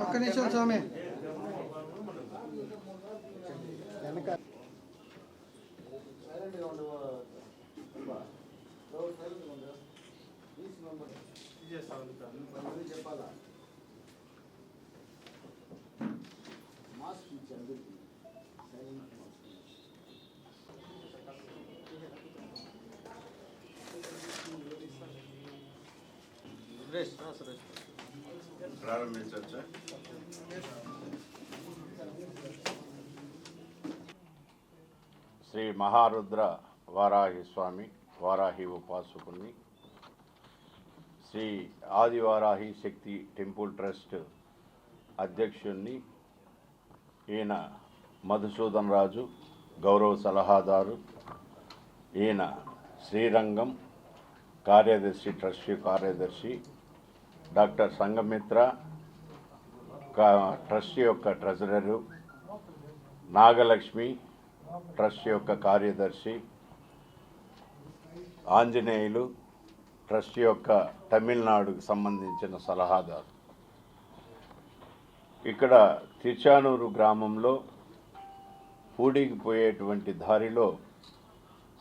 ఒక్క నిమిషం స్వామి ప్రారంభించవచ్చా? శ్రీ మహారుద్ర వారాహి స్వామి వారాహి ఉపాసకుని శ్రీ ఆదివారాహి శక్తి టెంపుల్ ట్రస్ట్ అధ్యక్షుణ్ణి ఈయన మధుసూదన్ రాజు గౌరవ సలహాదారు ఈయన శ్రీరంగం కార్యదర్శి ట్రస్టీ కార్యదర్శి డాక్టర్ సంగమిత్ర కా- ట్రస్ట్ యొక్క ట్రెజరరు నాగలక్ష్మి ట్రస్ట్ యొక్క కార్యదర్శి ఆంజనేయులు ట్రస్ట్ యొక్క తమిళనాడుకు సంబంధించిన సలహాదారు. ఇక్కడ తిరుచానూరు గ్రామంలో పూడికి పోయేటువంటి దారిలో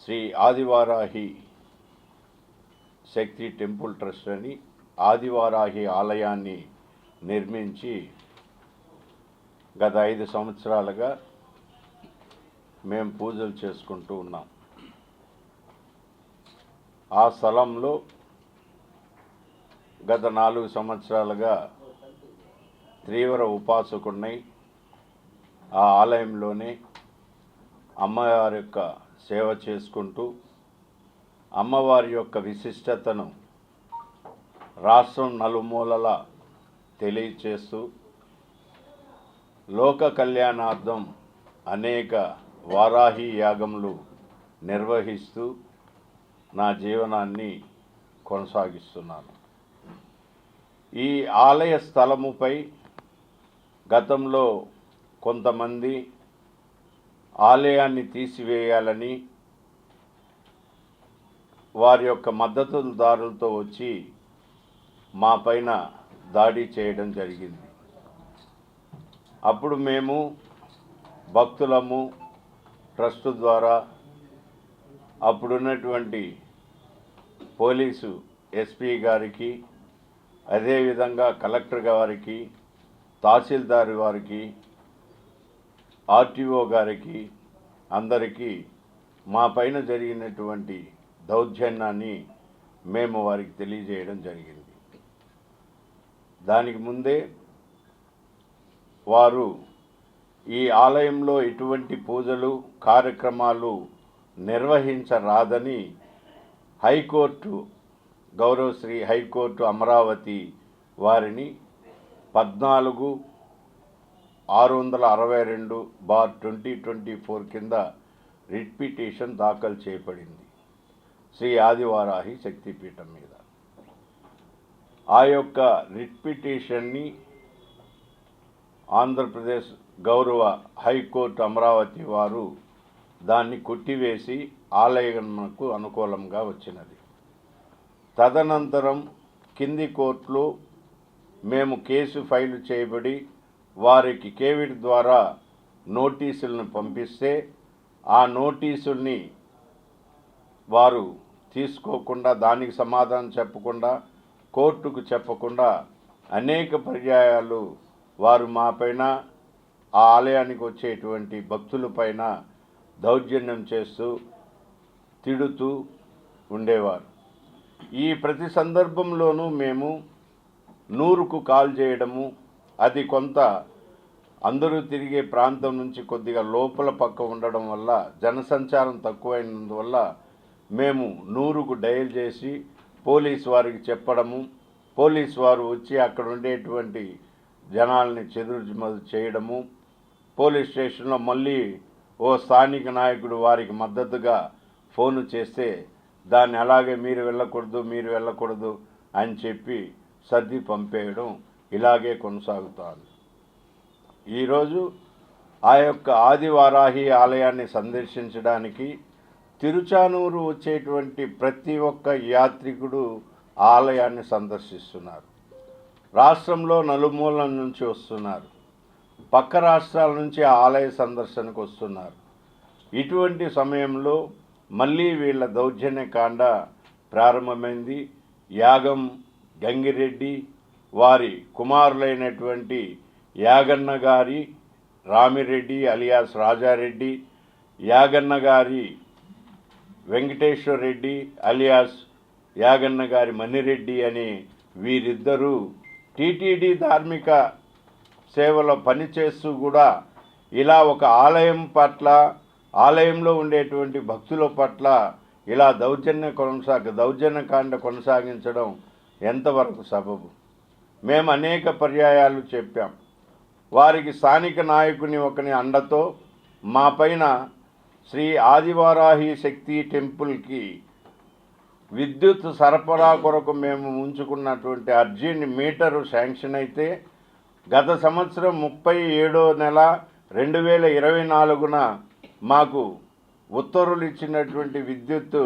శ్రీ ఆదివారాహి శక్తి టెంపుల్ ట్రస్ట్ అని ఆదివారాహి ఆలయాన్ని నిర్మించి గత ఐదు సంవత్సరాలుగా మేము పూజలు చేసుకుంటూ ఉన్నాం. ఆ స్థలంలో గత నాలుగు సంవత్సరాలుగా తీవ్ర ఉపాసకుడినై ఆ ఆలయంలోనే అమ్మవారి యొక్క సేవ చేసుకుంటూ అమ్మవారి యొక్క విశిష్టతను రాష్ట్రం నలుమూలల తెలియచేస్తూ లోక కళ్యాణార్థం అనేక వారాహి యాగములు నిర్వహిస్తూ నా జీవనాన్ని కొనసాగిస్తున్నాను. ఈ ఆలయ స్థలముపై గతంలో కొంతమంది ఆలయాన్ని తీసివేయాలని వారి యొక్క మద్దతుదారులతో వచ్చి మా పైన దాడి చేయడం జరిగింది. అప్పుడు మేము భక్తులము ట్రస్ట్ ద్వారా అప్పుడున్నటువంటి పోలీసు ఎస్పీ గారికి అదేవిధంగా కలెక్టర్ గారికి తహసీల్దార్ వారికి ఆర్టీఓ గారికి అందరికీ మా పైన జరిగినటువంటి దౌర్జన్యాన్ని మేము వారికి తెలియజేయడం జరిగింది. దానికి ముందే వారు ఈ ఆలయంలో ఎటువంటి పూజలు కార్యక్రమాలు నిర్వహించరాదని హైకోర్టు గౌరవశ్రీ హైకోర్టు అమరావతి వారిని పద్నాలుగు ఆరు వందల అరవై రెండు బార్ ట్వంటీ ట్వంటీ ఫోర్ కింద రిట్ పిటిషన్ దాఖలు చేయబడింది. శ్రీ ఆదివారాహి శక్తిపీఠం మీద. ఆ యొక్క రిట్ పిటిషన్ని ఆంధ్రప్రదేశ్ గౌరవ హైకోర్టు అమరావతి వారు దాన్ని కొట్టివేసి ఆలయంకు అనుకూలంగా వచ్చినది. తదనంతరం కింది కోర్టులో మేము కేసు ఫైల్ చేయబడి వారికి కేవిడ్ ద్వారా నోటీసులను పంపిస్తే ఆ నోటీసుల్ని వారు తీసుకోకుండా దానికి సమాధానం చెప్పకుండా కోర్టుకు చెప్పకుండా అనేక పర్యాయాలు వారు మాపైన ఆ ఆలయానికి వచ్చేటువంటి భక్తులపైన దౌర్జన్యం చేస్తూ తిడుతూ ఉండేవారు. ఈ ప్రతి సందర్భంలోనూ మేము నూరుకు కాల్ చేయడము అది కొంత అందరూ తిరిగే ప్రాంతం నుంచి కొద్దిగా లోపల పక్క ఉండడం వల్ల జనసంచారం తక్కువైనందువల్ల మేము నూరుకు డయల్ చేసి పోలీస్ వారికి చెప్పడము పోలీస్ వారు వచ్చి అక్కడ ఉండేటువంటి జనాల్ని చెదురు చేయడము పోలీస్ స్టేషన్లో మళ్ళీ ఓ స్థానిక నాయకుడు వారికి మద్దతుగా ఫోను చేస్తే దాన్ని అలాగే మీరు వెళ్ళకూడదు మీరు వెళ్ళకూడదు అని చెప్పి సర్ది పంపేయడం ఇలాగే కొనసాగుతాను ఈరోజు ఆ యొక్క ఆదివారాహి ఆలయాన్ని సందర్శించడానికి తిరుచానూరు వచ్చేటువంటి ప్రతి ఒక్క యాత్రికుడు ఆలయాన్ని సందర్శిస్తున్నారు. రాష్ట్రంలో నలుమూలల నుంచి వస్తున్నారు. పక్క రాష్ట్రాల నుంచి ఆలయ సందర్శనకు వస్తున్నారు. ఇటువంటి సమయంలో మళ్ళీ వీళ్ళ దౌర్జన్యకాండ ప్రారంభమైంది. యాగం గంగిరెడ్డి వారి కుమారులైనటువంటి యాగన్న గారి రామిరెడ్డి అలియాస్ రాజారెడ్డి యాగన్న గారి వెంకటేశ్వర రెడ్డి అలియాస్ యాగన్న గారి మణిరెడ్డి అని వీరిద్దరూ టీటీడీ ధార్మిక సేవలో పనిచేస్తూ కూడా ఇలా ఒక ఆలయం పట్ల ఆలయంలో ఉండేటువంటి భక్తుల పట్ల ఇలా దౌర్జన్య కొనసాగ దౌర్జన్యకాండ కొనసాగించడం ఎంతవరకు సబబు? మేము అనేక పర్యాయాలు చెప్పాం. వారికి స్థానిక నాయకుని ఒకని అండతో మా పైన శ్రీ ఆదివారాహి శక్తి టెంపుల్కి విద్యుత్ సరఫరా కొరకు మేము ఉంచుకున్నటువంటి అర్జీని మీటరు శాంక్షన్ అయితే గత సంవత్సరం ముప్పై ఏడో నెల రెండు వేల ఇరవై నాలుగున మాకు ఉత్తర్వులు ఇచ్చినటువంటి విద్యుత్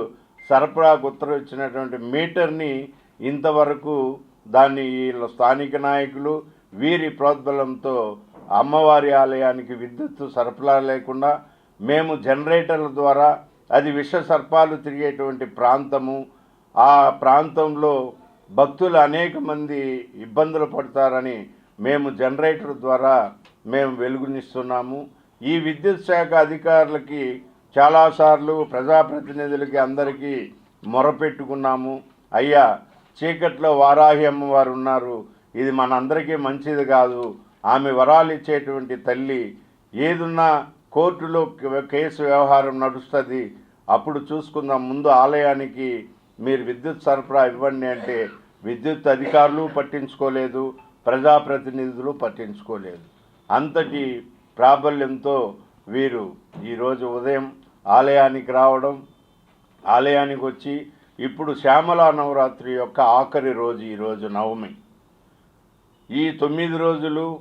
సరఫరాకు ఉత్తర్వు ఇచ్చినటువంటి మీటర్ని ఇంతవరకు దాన్ని వీళ్ళ స్థానిక నాయకులు వీరి ప్రోద్బలంతో అమ్మవారి ఆలయానికి విద్యుత్ సరఫరా లేకుండా మేము జనరేటర్ల ద్వారా అది విష సర్పాలు తిరిగేటువంటి ప్రాంతము. ఆ ప్రాంతంలో భక్తులు అనేక మంది ఇబ్బందులు పడతారని మేము జనరేటర్ ద్వారా మేము వెలుగునిస్తున్నాము. ఈ విద్యుత్ శాఖ అధికారులకి చాలాసార్లు ప్రజాప్రతినిధులకి అందరికీ మొరపెట్టుకున్నాము. అయ్యా చీకట్లో వారాహి అమ్మవారు ఉన్నారు. ఇది మనందరికీ మంచిది కాదు. ఆమె వరాలు ఇచ్చేటువంటి తల్లి. ఏదున్నా కోర్టులో కేసు వ్యవహారం నడుస్తుంది. అప్పుడు చూసుకుందాం. ముందు ఆలయానికి మీరు విద్యుత్ సరఫరా ఇవ్వండి అంటే విద్యుత్ అధికారులు పట్టించుకోలేదు ప్రజాప్రతినిధులు పట్టించుకోలేదు. అంతటి ప్రాబల్యంతో వీరు ఈరోజు ఉదయం ఆలయానికి రావడం ఆలయానికి వచ్చి ఇప్పుడు శ్యామలా నవరాత్రి యొక్క ఆఖరి రోజు ఈరోజు నవమి. ఈ తొమ్మిది రోజులు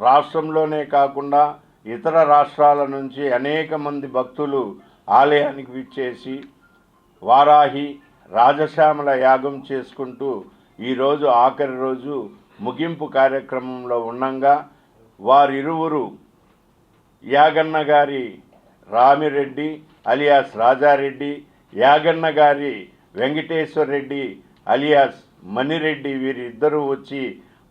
రాష్ట్రంలోనే కాకుండా ఇతర రాష్ట్రాల నుంచి అనేక మంది భక్తులు ఆలయానికి విచ్చేసి వారాహి రాజశ్యామల యాగం చేసుకుంటూ ఈరోజు ఆఖరి రోజు ముగింపు కార్యక్రమంలో ఉండంగా వారిరువురు యాగన్న గారి రామిరెడ్డి అలియాస్ రాజారెడ్డి యాగన్న గారి వెంకటేశ్వర రెడ్డి అలియాస్ మణిరెడ్డి వీరిద్దరూ వచ్చి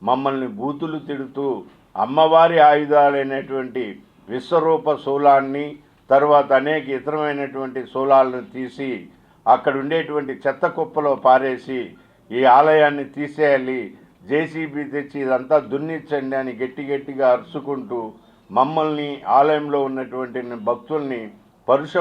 మమ్మల్ని బూతులు తిడుతూ అమ్మవారి ఆయుధాలైనటువంటి విశ్వరూప శూలాన్ని తర్వాత అనేక ఇతరమైనటువంటి శూలాలను తీసి అక్కడ ఉండేటువంటి చెత్త కుప్పలో పారేసి ఈ ఆలయాన్ని తీసేయాలి. జేసీబీ తెచ్చి ఇదంతా దున్నిచ్చండి అని గట్టి గట్టిగా అరుచుకుంటూ మమ్మల్ని ఆలయంలో ఉన్నటువంటి భక్తుల్ని పరుష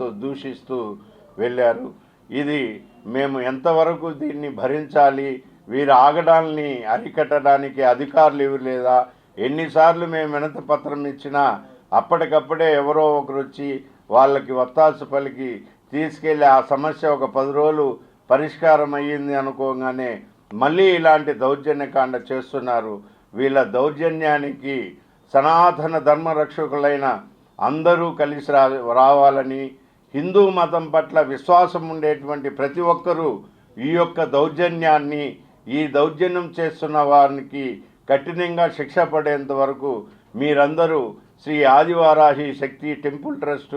దూషిస్తూ వెళ్ళారు. ఇది మేము ఎంతవరకు దీన్ని భరించాలి? వీరి ఆగడాల్ని అరికట్టడానికి అధికారులు ఎవరు లేదా? ఎన్నిసార్లు మేము వినతి పత్రం ఇచ్చినా అప్పటికప్పుడే ఎవరో ఒకరు వచ్చి వాళ్ళకి వత్తాసు పలికి తీసుకెళ్ళి ఆ సమస్య ఒక పది రోజులు పరిష్కారం అయ్యింది అనుకోగానే మళ్ళీ ఇలాంటి దౌర్జన్యకాండ చేస్తున్నారు. వీళ్ళ దౌర్జన్యానికి సనాతన ధర్మ రక్షకులైన అందరూ కలిసి రా రావాలని హిందూ మతం పట్ల విశ్వాసం ఉండేటువంటి ప్రతి ఒక్కరూ ఈ యొక్క దౌర్జన్యాన్ని ఈ దౌర్జన్యం చేస్తున్న వారికి కఠినంగా శిక్ష పడేంత వరకు మీరందరూ శ్రీ ఆదివారాహి శక్తి టెంపుల్ ట్రస్ట్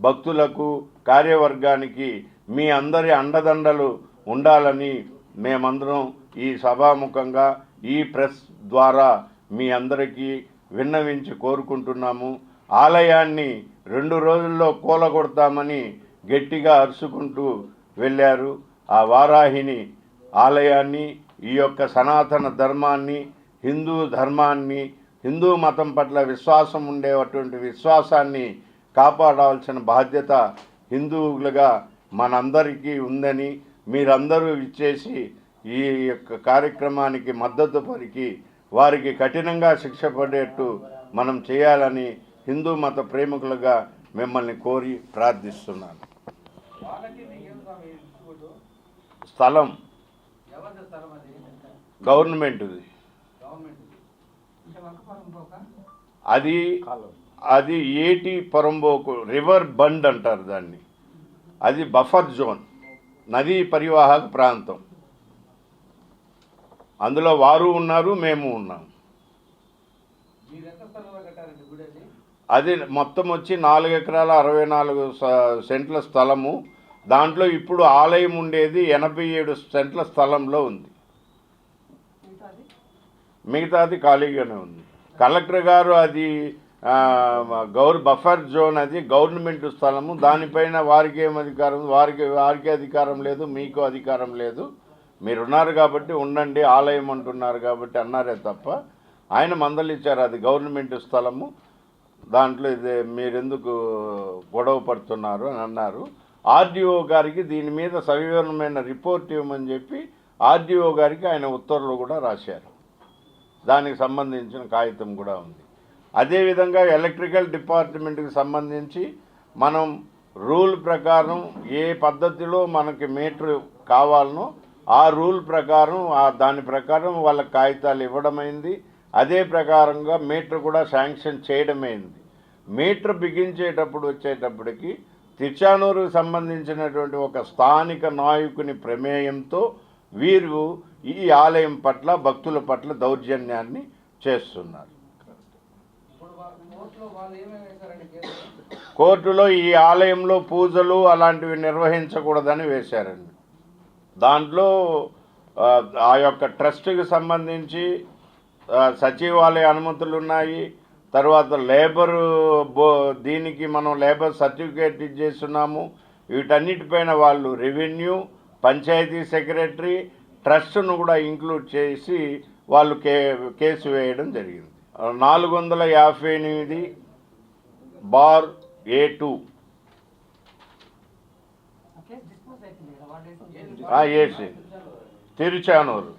భక్తులకు కార్యవర్గానికి మీ అందరి అండదండలు ఉండాలని మేమందరం ఈ సభాముఖంగా ఈ ప్రెస్ ద్వారా మీ అందరికీ విన్నవించి కోరుకుంటున్నాము. ఆలయాన్ని రెండు రోజుల్లో కూలగొడతామని గట్టిగా అరుచుకుంటూ వెళ్ళారు. ఆ వారాహిని ఆలయాన్ని ఈ యొక్క సనాతన ధర్మాన్ని హిందూ ధర్మాన్ని హిందూ మతం పట్ల విశ్వాసం ఉండేటువంటి విశ్వాసాన్ని కాపాడాల్సిన బాధ్యత హిందువులుగా మనందరికీ ఉందని మీరందరూ ఇచ్చేసి ఈ యొక్క కార్యక్రమానికి మద్దతు పలికి వారికి కఠినంగా శిక్ష పడేట్టు మనం చేయాలని హిందూ మత ప్రేమికులుగా మిమ్మల్ని కోరి ప్రార్థిస్తున్నాను. స్థలం. గవర్నమెంట్ది. అది అది ఏటి పరంబోకు రివర్ బండ్ అంటారు దాన్ని. అది బఫర్ జోన్ నదీ పరివాహక ప్రాంతం. అందులో వారు ఉన్నారు మేము ఉన్నాం. అది మొత్తం వచ్చి నాలుగు ఎకరాల అరవై నాలుగు సెంట్ల స్థలము. దాంట్లో ఇప్పుడు ఆలయం ఉండేది ఎనభై ఏడు సెంట్ల స్థలంలో ఉంది. మిగతాది ఖాళీగానే ఉంది. కలెక్టర్ గారు అది గౌర్ బఫర్ జోన్ అది గవర్నమెంట్ స్థలము. దానిపైన వారికి ఏం అధికారం? వారికి వారికి అధికారం లేదు మీకు అధికారం లేదు. మీరు ఉన్నారు కాబట్టి ఉండండి ఆలయం అంటున్నారు కాబట్టి అన్నారే తప్ప ఆయన మందలిచ్చారు అది గవర్నమెంట్ స్థలము. దాంట్లో ఇది మీరెందుకు గొడవ పడుతున్నారు అని అన్నారు. ఆర్డీఓ గారికి దీని మీద సవివరమైన రిపోర్ట్ ఇవ్వమని చెప్పి ఆర్డీఓ గారికి ఆయన ఉత్తర్వులు కూడా రాశారు. దానికి సంబంధించిన కాగితం కూడా ఉంది. అదేవిధంగా ఎలక్ట్రికల్ డిపార్ట్మెంట్కి సంబంధించి మనం రూల్ ప్రకారం ఏ పద్ధతిలో మనకి మీటర్ కావాలనో ఆ రూల్ ప్రకారం ఆ దాని ప్రకారం వాళ్ళ కాగితాలు ఇవ్వడమైంది. అదే ప్రకారంగా మీటర్ కూడా శాంక్షన్ చేయడమైంది. మీటర్ బిగించేటప్పుడు వచ్చేటప్పటికి తిరుచానూరుకు సంబంధించినటువంటి ఒక స్థానిక నాయకుని ప్రమేయంతో వీరు ఈ ఆలయం పట్ల భక్తుల పట్ల దౌర్జన్యాన్ని చేస్తున్నారు. కోర్టులో ఈ ఆలయంలో పూజలు అలాంటివి నిర్వహించకూడదని వేశారండి. దాంట్లో ఆ, యొక్క ట్రస్ట్కి సంబంధించి సచివాలయ అనుమతులు ఉన్నాయి తర్వాత లేబర్ బో దీనికి మనం లేబర్ సర్టిఫికేట్ ఇచ్చేస్తున్నాము. వీటన్నిటిపైన వాళ్ళు రెవెన్యూ పంచాయతీ సెక్రటరీ ట్రస్ట్ను కూడా ఇంక్లూడ్ చేసి వాళ్ళు కే కేసు వేయడం జరిగింది. నాలుగు వందల యాభై ఎనిమిది bar A two. AC Tiruchanur.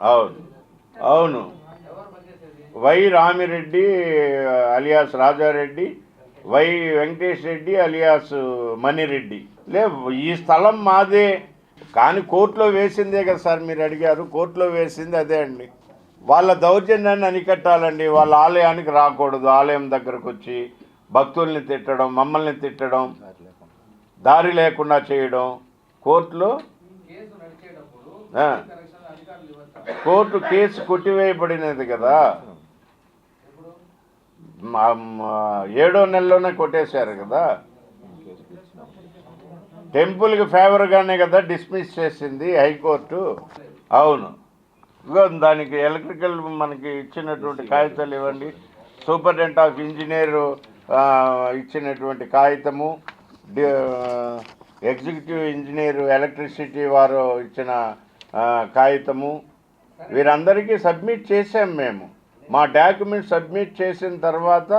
అవును. అవును. Y Ramireddy alias Rajareddy Y Venkatesh Reddy alias Manireddy. లే ఈ స్థలం మాదే. కానీ కోర్టులో వేసిందే కదా సార్ మీరు అడిగారు. కోర్టులో వేసింది అదే అండి. వాళ్ళ దౌర్జన్యాన్ని అనికట్టాలండి వాళ్ళ ఆలయానికి రాకూడదు. ఆలయం దగ్గరకు వచ్చి భక్తుల్ని తిట్టడం మమ్మల్ని తిట్టడం దారి లేకుండా చేయడం కోర్టులో కోర్టు కేసు కొట్టివేయబడినది కదా. ఏడో నెలలోనే కొట్టేశారు కదా. టెంపుల్కి ఫేవర్గానే కదా డిస్మిస్ చేసింది హైకోర్టు. అవును. ఇగో దానికి ఎలక్ట్రికల్ మనకి ఇచ్చినటువంటి కాగితాలు ఇవ్వండి. సూపరింటెండెంట్ ఆఫ్ ఇంజనీర్ ఇచ్చినటువంటి కాగితము. ఎగ్జిక్యూటివ్ ఇంజనీర్ ఎలక్ట్రిసిటీ వారు ఇచ్చిన కాగితము. వీరందరికీ సబ్మిట్ చేసాం మేము. మా డాక్యుమెంట్ సబ్మిట్ చేసిన తర్వాత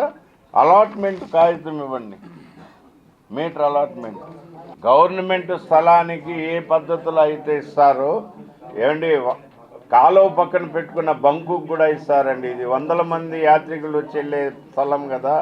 అలాట్మెంట్ కాగితం ఇవ్వండి. మీటర్ అలాట్మెంట్ గవర్నమెంట్ స్థలానికి ఏ పద్ధతిలో అయితే ఇస్తారో ఏమండి కాలువ పక్కన పెట్టుకున్న బంకు కూడా ఇస్తారండి. ఇది వందల మంది యాత్రికులు వచ్చి వెళ్ళే స్థలం కదా.